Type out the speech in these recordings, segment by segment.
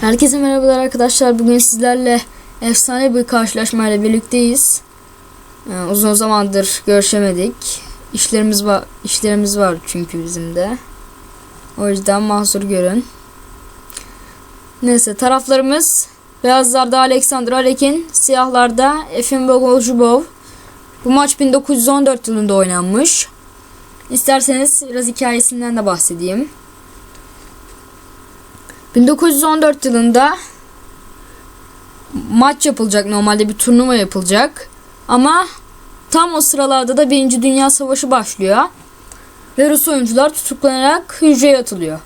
Herkese merhabalar arkadaşlar. Bugün sizlerle efsane bir karşılaşmayla birlikteyiz. Ee, uzun zamandır görüşemedik. İşlerimiz var, işlerimiz var çünkü bizim de. O yüzden mahsur görün. Neyse taraflarımız beyazlarda Alexander Alekin, siyahlarda Efim Bogolzhubov. Bu maç 1914 yılında oynanmış. İsterseniz biraz hikayesinden de bahsedeyim. 1914 yılında maç yapılacak normalde bir turnuva yapılacak ama tam o sıralarda da Birinci Dünya Savaşı başlıyor ve Rus oyuncular tutuklanarak hücreye atılıyor.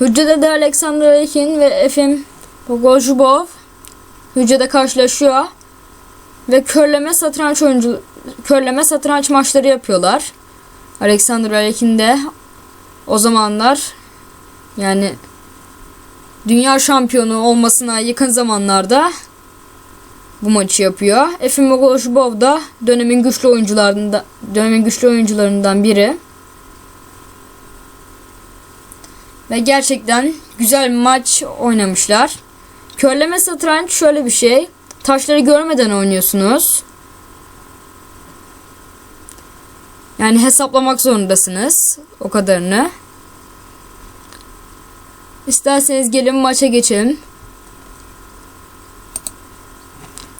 Hücrede de Alexander Alekin ve Efim Bogozhubov hücrede karşılaşıyor ve körleme satranç oyuncu körleme satranç maçları yapıyorlar. Alexander Alekin de o zamanlar yani dünya şampiyonu olmasına yakın zamanlarda bu maçı yapıyor. Efim Bogozhubov da dönemin güçlü oyuncularından dönemin güçlü oyuncularından biri. Ve gerçekten güzel bir maç oynamışlar. Körleme satranç şöyle bir şey. Taşları görmeden oynuyorsunuz. Yani hesaplamak zorundasınız o kadarını. İsterseniz gelin maça geçelim.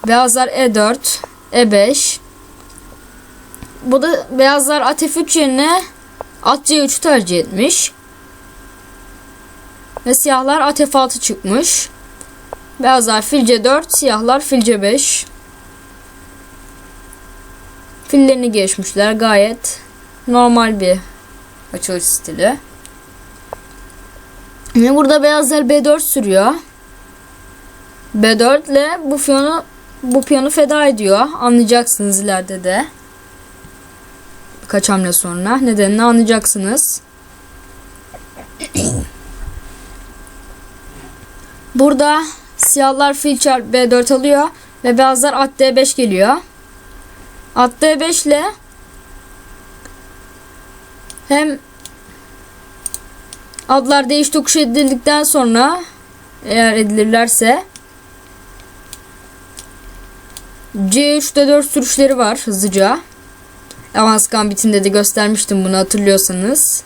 Beyazlar E4, E5. Bu da beyazlar at F3 yerine at C3 tercih etmiş. Ve siyahlar at F6 çıkmış. Beyazlar fil C4, siyahlar fil C5. Fillerini geçmişler gayet normal bir açılış stili. Burada beyazlar B4 sürüyor. B4 ile bu piyonu bu piyonu feda ediyor. Anlayacaksınız ileride de. Birkaç hamle sonra nedenini anlayacaksınız. Burada siyahlar fil çarpı B4 alıyor ve beyazlar at D5 geliyor. At D5 ile hem adlar değiş tokuş edildikten sonra eğer edilirlerse C3'te 4 sürüşleri var hızlıca. Avans Gambit'inde de göstermiştim bunu hatırlıyorsanız.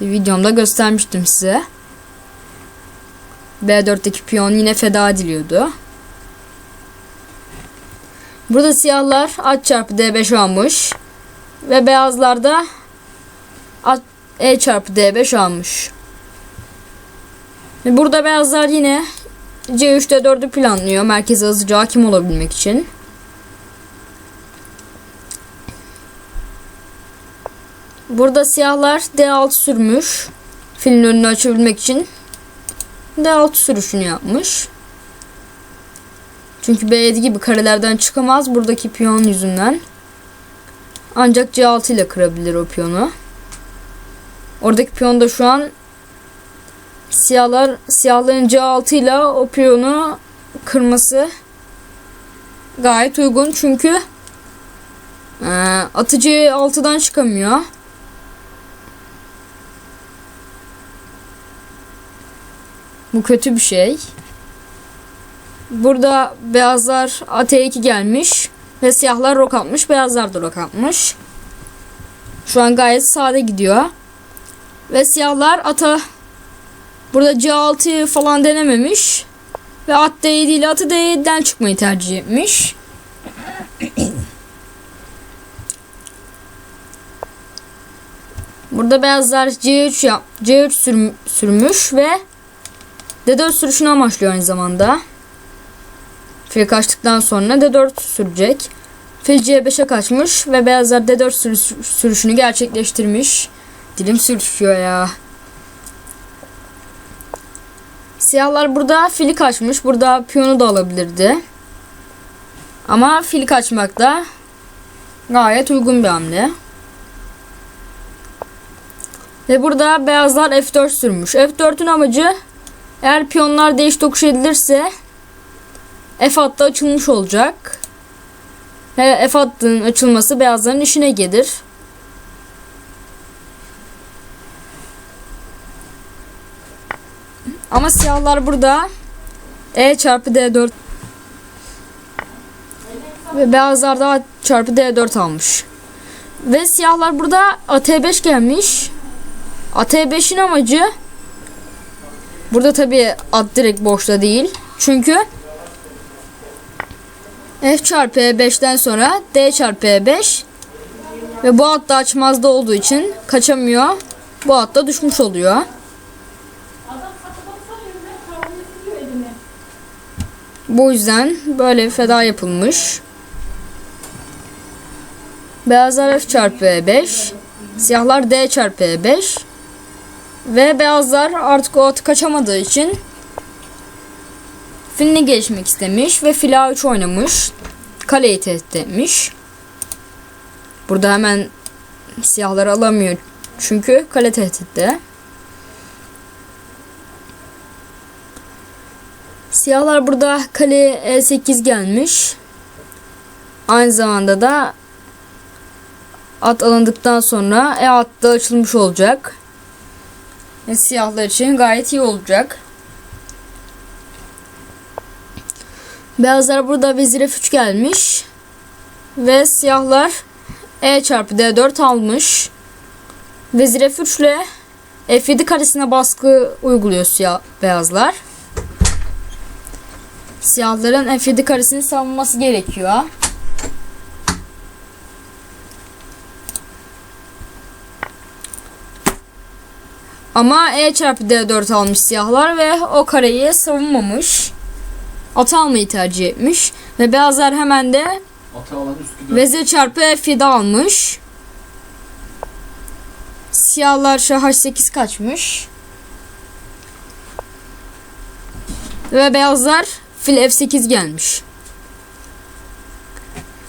Bir videomda göstermiştim size. B4'teki piyon yine feda ediliyordu. Burada siyahlar at çarpı D5 almış. Ve beyazlarda E çarpı D5 almış. Burada beyazlar yine C3'te 4'ü planlıyor. Merkeze hızlıca hakim olabilmek için. Burada siyahlar D6 sürmüş. Filin önünü açabilmek için D6 sürüşünü yapmış. Çünkü B7 gibi karelerden çıkamaz buradaki piyon yüzünden. Ancak C6 ile kırabilir o piyonu. Oradaki piyon da şu an siyahlar siyahların C6 ile o piyonu kırması gayet uygun çünkü e, atı C6'dan çıkamıyor. Bu kötü bir şey. Burada beyazlar AT2 gelmiş ve siyahlar rok atmış. Beyazlar da rok atmış. Şu an gayet sade gidiyor. Ve siyahlar ata burada C6 falan denememiş. Ve at D7 ile atı D7'den çıkmayı tercih etmiş. Burada beyazlar C3 yap C3 sür, sürmüş ve D4 sürüşünü amaçlıyor aynı zamanda. Fil kaçtıktan sonra D4 sürecek. Fil C5'e kaçmış ve beyazlar D4 sürüş, sürüşünü gerçekleştirmiş. Dilim sürüşüyor ya. Siyahlar burada fili kaçmış. Burada piyonu da alabilirdi. Ama fili kaçmak da gayet uygun bir hamle. Ve burada beyazlar F4 sürmüş. F4'ün amacı eğer piyonlar değiş tokuş edilirse F hattı açılmış olacak. Ve F hattının açılması beyazların işine gelir. Ama siyahlar burada E çarpı D4 ve beyazlar da çarpı D4 almış. Ve siyahlar burada AT5 gelmiş. AT5'in amacı burada tabi at direkt boşta değil. Çünkü F çarpı E5'ten sonra D çarpı E5 ve bu at da açmazda olduğu için kaçamıyor. Bu at da düşmüş oluyor. Bu yüzden böyle bir feda yapılmış. Beyazlar F çarpı E5. Siyahlar D çarpı E5. Ve beyazlar artık o atı kaçamadığı için filini geçmek istemiş ve fil A3 oynamış. Kaleyi tehdit etmiş. Burada hemen siyahları alamıyor. Çünkü kale tehditte. Siyahlar burada kale E8 gelmiş. Aynı zamanda da at alındıktan sonra E at da açılmış olacak. Ve siyahlar için gayet iyi olacak. Beyazlar burada vezir F3 gelmiş. Ve siyahlar E çarpı D4 almış. Vezir F3 ile F7 karesine baskı uyguluyor siyah beyazlar. Siyahların F7 karesini savunması gerekiyor. Ama E çarpı D4 almış siyahlar ve o kareyi savunmamış. At almayı tercih etmiş. Ve beyazlar hemen de Ata. Vezir çarpı F7 almış. Siyahlar şah H8 kaçmış. Ve beyazlar fil F8 gelmiş.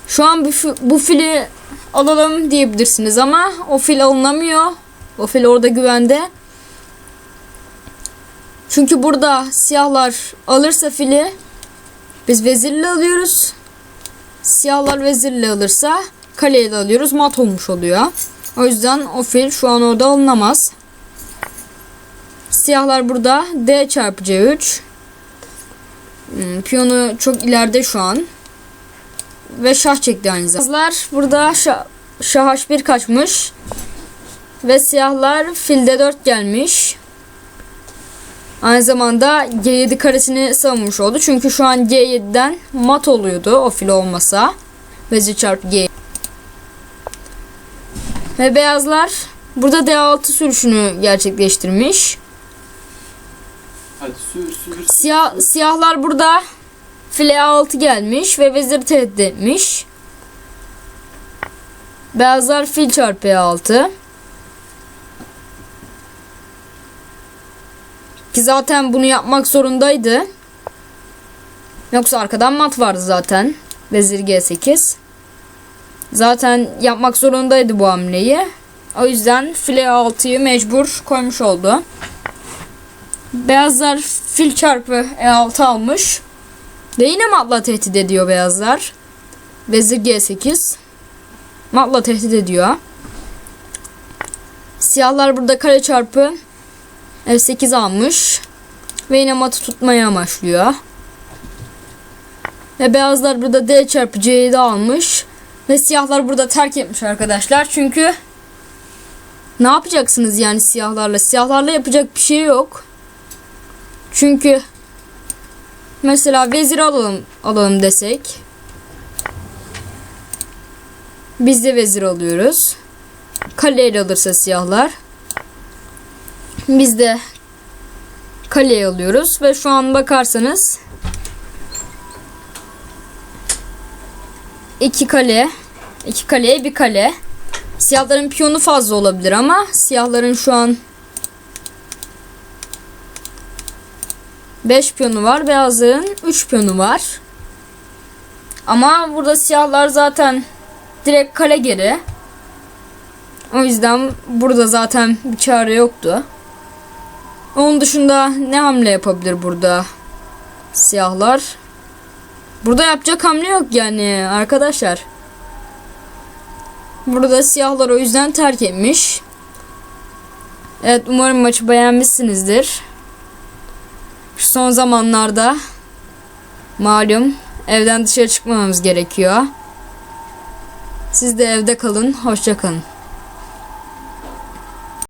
Şu an bu, bu fili alalım diyebilirsiniz ama o fil alınamıyor. O fil orada güvende. Çünkü burada siyahlar alırsa fili biz vezirle alıyoruz. Siyahlar vezirle alırsa kaleyle alıyoruz. Mat olmuş oluyor. O yüzden o fil şu an orada alınamaz. Siyahlar burada D çarpı C3. Hmm, Piyonu çok ileride şu an. Ve şah çekti aynı zamanda. Beyazlar burada şah, şah H1 kaçmış. Ve siyahlar fil D4 gelmiş. Aynı zamanda G7 karesini savunmuş oldu. Çünkü şu an G7'den mat oluyordu o fil olmasa. Vezir çarpı G. Ve beyazlar burada D6 sürüşünü gerçekleştirmiş. Hadi sür sür. Siyah, siyahlar burada file A6 gelmiş ve vezir tehdit etmiş. Beyazlar fil çarpı E6. Ki zaten bunu yapmak zorundaydı. Yoksa arkadan mat vardı zaten. Vezir G8. Zaten yapmak zorundaydı bu hamleyi. O yüzden file A6'yı mecbur koymuş oldu. Beyazlar fil çarpı E6 almış. Ve yine matla tehdit ediyor beyazlar. Vezir G8. Matla tehdit ediyor. Siyahlar burada kare çarpı F8 almış. Ve yine matı tutmaya amaçlıyor. Ve beyazlar burada D çarpı C7 almış. Ve siyahlar burada terk etmiş arkadaşlar. Çünkü ne yapacaksınız yani siyahlarla? Siyahlarla yapacak bir şey yok. Çünkü mesela vezir alalım alalım desek. Biz de vezir alıyoruz. Kaleyle alırsa siyahlar. Biz de kaleyi alıyoruz ve şu an bakarsanız iki kale iki kaleye bir kale. Siyahların piyonu fazla olabilir ama siyahların şu an 5 piyonu var. Beyazların 3 piyonu var. Ama burada siyahlar zaten direkt kale geri. O yüzden burada zaten bir çare yoktu. Onun dışında ne hamle yapabilir burada siyahlar? Burada yapacak hamle yok yani arkadaşlar. Burada siyahlar o yüzden terk etmiş. Evet umarım maçı beğenmişsinizdir. Son zamanlarda malum evden dışarı çıkmamamız gerekiyor. Siz de evde kalın. Hoşça kalın.